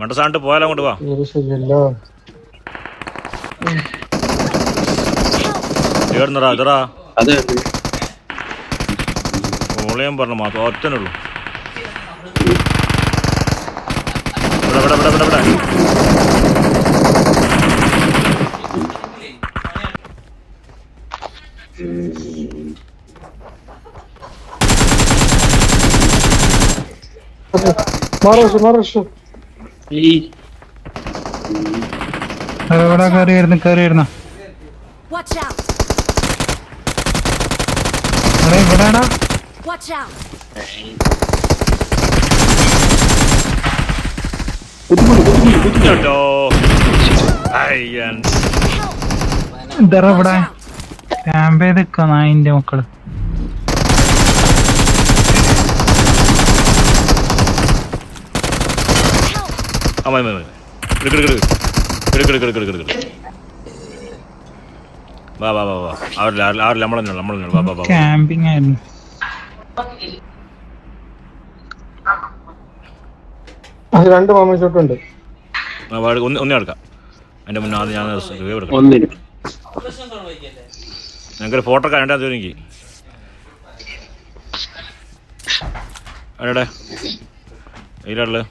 മണ്ടസാണ്ട് പോയാലോ അങ്ങോട്ട് വാ. ഇത് ഇതറാ പറഞ്ഞു മാത്രം ഒറ്റനുള്ളൂ ഇവിടെ ഇവിടെ എവിടെ കയറി വരുന്നു കയറി വരുന്ന Watch out! എടാ ഇവിടെടാ Watch out! കുത്തുമുടി കുത്തുമുടി കുത്തുമുടി കേട്ടോ അയ്യൻ ഇതറ Watch ഇവിടെ out! ക്യാമ്പ് ചെയ്ത് നിക്കാ നായിന്റെ മക്കൾ അമ്മായി മതി എടുക്ക് എടുക്ക് എടുക്ക്. എടുക്ക് എടുക്ക് എടുക്ക് എടുക്ക് വാ വാ വാ വാ. അവരില്ല അവരില്ല നമ്മളെ നമ്മളെ വാ വാ വാ വാ. ക്യാമ്പിങ് ആയിരുന്നു. അത് രണ്ട് മാമ ഷോട്ടുണ്ട് ആ, വാ, ഒന്ന് ഒന്നേ എടുക്കാം. അതിന്റെ മുന്നേ ആദ്യം ഞാൻ റിവ്യൂ എടുക്കാം. ഒന്നിന്. ഞങ്ങൾക്ക് ഫോട്ടോ ഒക്കെ രണ്ടാം തീയതി എനിക്ക്. എവിടെ ഇതിലുള്ളത്